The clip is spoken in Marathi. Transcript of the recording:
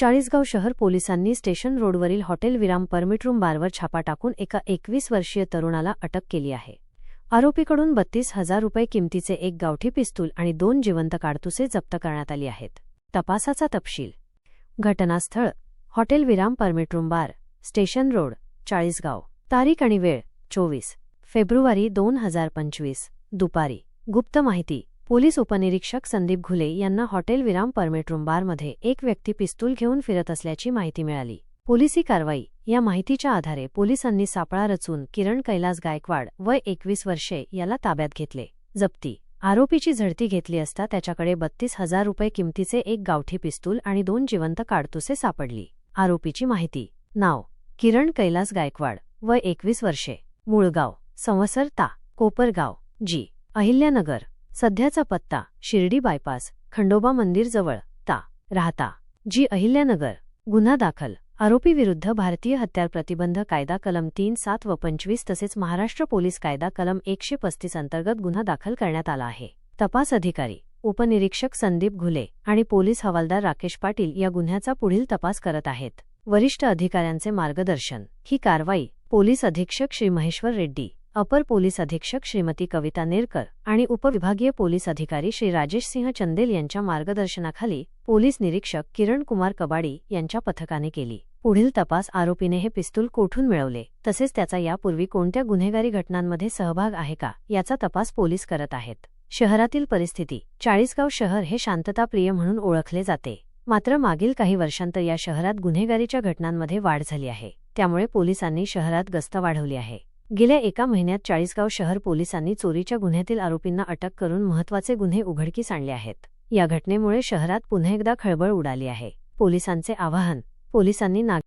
चाळीसगाव शहर पोलिसांनी स्टेशन रोडवरील हॉटेल विराम परमिट रूम बारवर छापा टाकून एका एकवीस वर्षीय तरुणाला अटक केली आहे. आरोपीकडून बत्तीस हजार रुपये किमतीचे एक गावठी पिस्तूल आणि दोन जिवंत काडतुसे जप्त करण्यात आली आहेत. तपासाचा तपशील. घटनास्थळ. Hotel Viram permit room bar. Station road. Chalisgaon. तारीख आणि वेळ. चोवीस फेब्रुवारी दोन हजार पंचवीस. दुपारी. गुप्त माहिती. पोलीस उपनिरीक्षक संदीप घुले यांना हॉटेल विराम परमिट रूम बारमध्ये एक व्यक्ती पिस्तूल घेऊन फिरत असल्याची माहिती मिळाली. पोलिसी कारवाई या माहितीच्या आधारे पोलिसांनी सापळा रचून किरण कैलास गायकवाड वय एकवीस वर्षे याला ताब्यात घेतले. जप्ती आरोपीची झडती घेतली असता त्याच्याकडे बत्तीस हजार रुपये किमतीचे एक गावठी पिस्तूल आणि दोन जिवंत काडतुसे सापडली. आरोपीची माहिती नाव किरण कैलास गायकवाड वय एकवीस वर्षे मुळगाव संवसर ता कोपरगाव जी अहिल्यानगर सध्याचा पत्ता शिर्डी बायपास खंडोबा मंदिर जवळ ता राहता जी अहिल्यानगर गुन्हा दाखल आरोपीविरुद्ध भारतीय हत्यार प्रतिबंध कायदा कलम तीन सात व पंचवीस तसेच महाराष्ट्र पोलीस कायदा कलम एकशे पस्तीस अंतर्गत गुन्हा दाखल करण्यात आला आहे. तपास अधिकारी उपनिरीक्षक संदीप घुले आणि पोलीस हवालदार राकेश पाटील या गुन्ह्याचा पुढील तपास करत आहेत. वरिष्ठ अधिकाऱ्यांचे मार्गदर्शन ही कारवाई पोलीस अधीक्षक श्री महेश्वर रेड्डी अपर पोलीस अधीक्षक श्रीमती कविता नेरकर आणि उपविभागीय पोलीस अधिकारी श्री राजेश सिंह चंदेल यांच्या मार्गदर्शनाखाली पोलीस निरीक्षक किरण कुमार कबाडी यांच्या पथकाने केली. पुढील तपास आरोपीने हे पिस्तूल कोठून मिळवले? तसेच त्याचा यापूर्वी कोणत्या गुन्हेगारी घटनांमध्ये सहभाग आहे का? याचा तपास पोलीस करत आहेत. शहरातील परिस्थिती. चाळीसगाव शहर हे शांतताप्रिय म्हणून ओळखले जाते. मात्र मागील काही वर्षांत या शहरात गुन्हेगारीच्या घटनांमध्ये वाढ झाली आहे. त्यामुळे पोलिसांनी शहरात गस्त वाढवली आहे. गेल्या एका महिन्यात चाळीसगाव शहर पोलिसांनी चोरीच्या गुन्ह्यातील आरोपींना अटक करून महत्त्वाचे गुन्हे उघडकीस आणले आहेत. या घटनेमुळे शहरात पुन्हा एकदा खळबळ उडाली आहे. पोलिसांचे आवाहन पोलिसांनी नागरिक